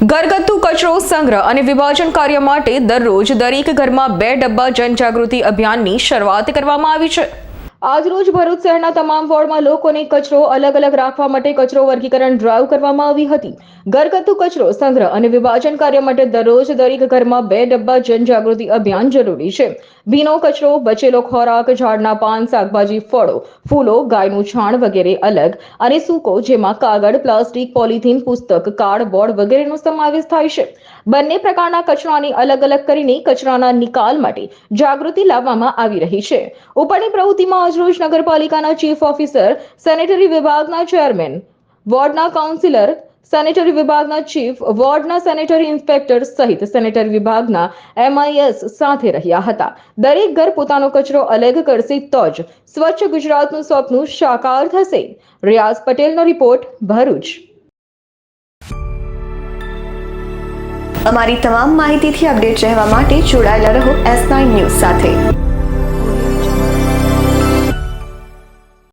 ઘરગથ્થુ કચરો સંગ્રહ અને વિભાજન કાર્ય માટે દરરોજ દરેક ઘરમાં બે ડબ્બા જનજાગૃતિ અભિયાનની શરૂઆત કરવામાં આવી છે. આજરોજ ભરૂચ શહેરના તમામ વોર્ડમાં લોકોને કચરો અલગ અલગ રાખવા માટે કચરો વર્ગીકરણ ડ્રાઈવ કરવામાં આવી હતી. ઘરગથ્થુ કચરો સંગ્રહ અને વિભાજન કાર્ય માટે દરરોજ દરેક ઘરમાં બે ડબ્બા જનજાગૃતિ અભિયાન જરૂરી છે. ભીનો કચરો, બચેલો ખોરાક, ઝાડના પાન, શાકભાજી, ફળો, ફૂલો, ગાયનું છાણ વગેરે અલગ અને સૂકો, જેમાં કાગળ, પ્લાસ્ટિક, પોલિથીન, પુસ્તક કાર્ડબોર્ડ વગેરેનો સમાવેશ થાય છે. બંને પ્રકારના કચરાને અલગ અલગ કરીને કચરાના નિકાલ માટે જાગૃતિ લાવવામાં આવી રહી છે. ઉપરની પ્રવૃત્તિમાં આજરોજ નગરપાલિકાના ચીફ ઓફિસર, સેનેટરી વિભાગના ચેરમેન, વોર્ડના કાઉન્સિલર સેનેટરી વિભાગના ચીફ વોર્ડના સેનેટરી ઇન્સ્પેક્ટર સહિત સેનેટરી વિભાગના એમઆઈએસ સાથે રહ્યા હતા. દરેક ઘર પોતાનો કચરો અલગ કરશે તો જ સ્વચ્છ ગુજરાતનું સ્વપ્ન સાકાર થશે. રિયાઝ પટેલનો રિપોર્ટ, ભરૂચ. અમારી તમામ માહિતીથી અપડેટ રહેવા માટે જોડાયેલા રહો એસ નાઇન ન્યૂઝ સાથે.